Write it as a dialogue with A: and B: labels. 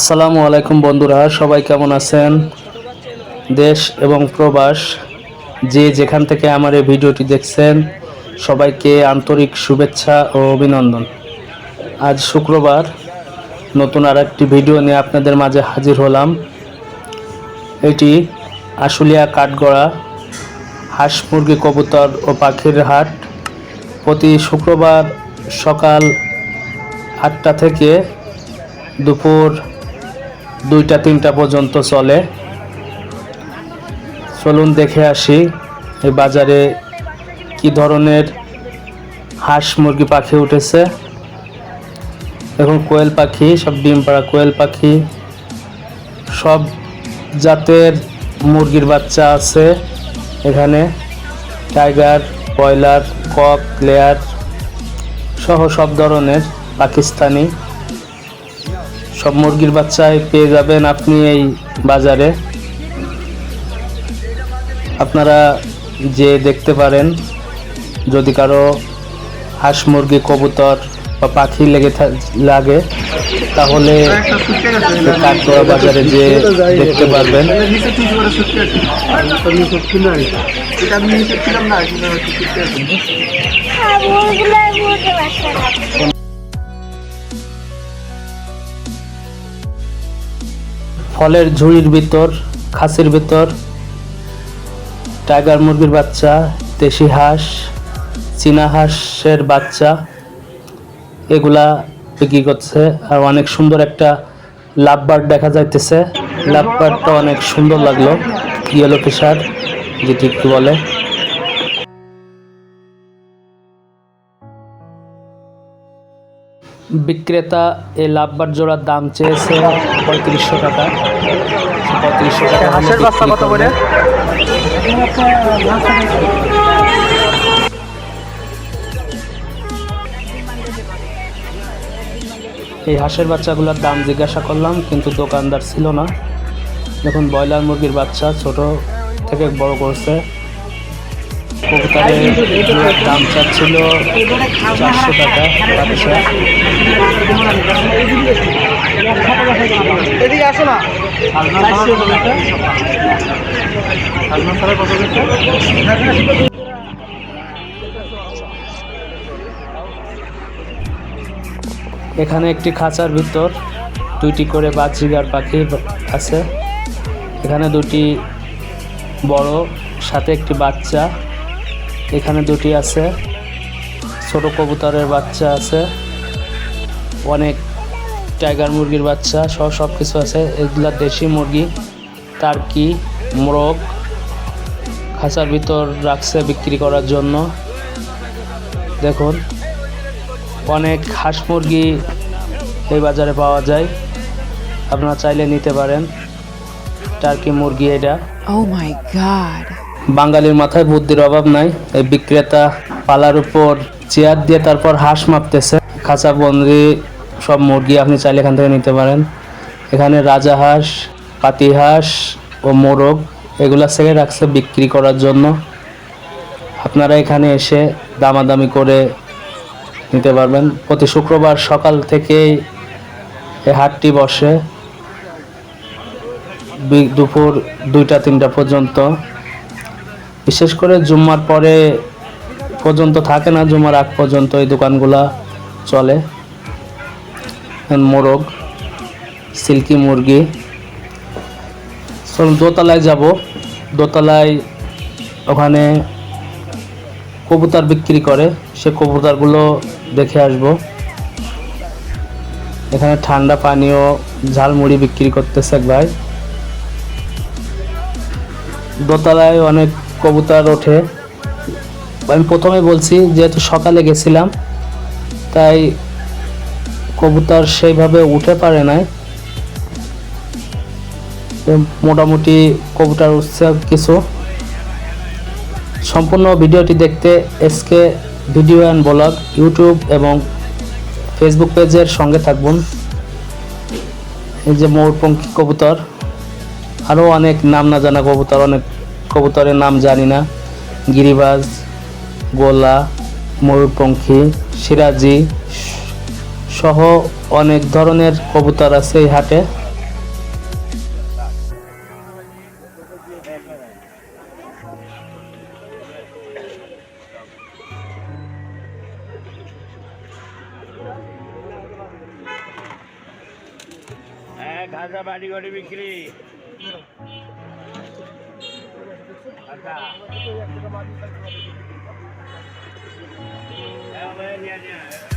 A: আসসালামু আলাইকুম বন্ধুরা, সবাই কেমন আছেন? দেশ এবং প্রবাস, যে যেখান থেকে আমার এই ভিডিওটি দেখছেন, সবাইকে আন্তরিক শুভেচ্ছা ও অভিনন্দন। আজ শুক্রবার নতুন আর একটি ভিডিও নিয়ে আপনাদের মাঝে হাজির হলাম। এটি আশুলিয়া কাঠগড়া হাঁস মুরগি কবুতর ও পাখির হাট। প্রতি শুক্রবার সকাল আটটা থেকে দুপুর দুইটা, তিনটা পর্যন্ত চলে। চলুন দেখে আসি এই বাজারে কি ধরনের হাঁস মুরগি, পাখি উঠেছে। এখন কোয়েল পাখি, সব ডিম পাড়া কোয়েল পাখি। সব জাতের মুরগির বাচ্চা আছে এখানে। টাইগার, ব্রয়লার, কক, লেয়ার সহ সব ধরনের পাকিস্তানি সব মুরগির বাচ্চাই পেয়ে যাবেন আপনি এই বাজারে। আপনারা যে দেখতে পারেন, যদি কারও হাঁস মুরগি, কবুতর বা পাখি লেগে লাগে, তাহলে এই বাজারে যে দেখতে পারবেন।
B: হ্যাঁ
A: ফলের ঝুড়ির ভিতর, খাসির ভিতর, টাইগার মুরগির বাচ্চা, দেশি হাঁস, চীনা হাঁসের বাচ্চা, এগুলা বিক্রি করছে। আর অনেক সুন্দর একটা লাভ বার্ড দেখা যাইতেছে। লাভ বার্ডটা অনেক সুন্দর লাগল ইয়েলো ফিশার যেটি একটু বলে? বিক্রেতা এই লাভবার্ড জোড়ার দাম চেয়েছে পঁয়ত্রিশশো টাকা। পঁয়ত্রিশশো টাকা
C: হাঁসের বাচ্চা কত?
A: এই হাঁসের বাচ্চাগুলোর দাম জিজ্ঞাসা করলাম কিন্তু দোকানদার ছিল না। দেখুন ব্রয়লার মুরগির বাচ্চা ছোট থেকে বড় করছে। কবুতরের জোড়ার দাম চাচ্ছিল চারশো টাকা বাচ্চা
C: এদিকে আসো না।
A: এখানে একটি খাঁচার ভিতর দুইটি করে বাজরিগার পাখি আছে। এখানে দুটি বড় সাথে একটি বাচ্চা। এখানে দুটি আছে। ছোট কবুতরের বাচ্চা আছে। অনেক টাইগার মুরগির বাচ্চা, সহ সব কিছু আছে। এগুলা দেশি মুরগি, টার্কি, মোরগ, খাঁচার ভিতর রাখছে বিক্রি করার জন্য। দেখুন, অনেক হাঁস মুরগি এই বাজারে পাওয়া যায়। আপনারা চাইলে নিতে পারেন। টার্কি মুরগি এটা।
D: Oh my god.
A: বাঙালির মাথায় বুদ্ধির অভাব নাই। এই বিক্রেতা পালার উপর চেয়ার দিয়ে তারপর হাঁস মাপতেছে। খাঁচা, বন্দি, সব মুরগি আপনি চাইলে এখান থেকে নিতে পারেন। এখানে রাজা হাঁস, পাতি হাঁস ও মোরগ এগুলা ছেড়ে রাখছে বিক্রি করার জন্য। আপনারা এখানে এসে দামাদামি করে নিতে পারবেন। প্রতি শুক্রবার সকাল থেকেই এই হাটটি বসে। দুপুর দুইটা, তিনটা পর্যন্ত। বিশেষ করে জুম্মার পরে পর্যন্ত থাকে না, জুম্মার আগ পর্যন্ত এই দোকানগুলা চলে। মোরগ, সিল্কি মুরগি। চলুন, দোতলায় যাব। দোতলায় ওখানে কবুতর বিক্রি করে। সে কবুতরগুলো দেখে আসব। এখানে ঠান্ডা পানীয় ঝালমুড়ি বিক্রি করতেছে এক ভাই। দোতলায় অনেক কবুতর ওঠে। আমি প্রথমে বলছি, যেহেতু সকালে গেছিলাম, তাই কবুতর সেইভাবে উঠে পারে নাই। মোটামুটি কবুতর উঠছে কিছু। সম্পূর্ণ ভিডিওটি দেখতে SK video and blog, YouTube এবং ফেসবুক পেজের সঙ্গে থাকবেন। এই যে ময়ূরপঙ্খী কবুতর, আরও অনেক নাম না জানা কবুতর, অনেক কবুতরের নাম জানি না। গিরিবাজ, গোলা, ময়ূরপঙ্খী, সিরাজি সহ অনেক ধরনের কবুতর আছে এই হাটে। হ্যাঁ, বাড়ি ঘরে বিক্রি। আচ্ছা হ্যাঁ, ভাই, নিয়ে, নিয়ে।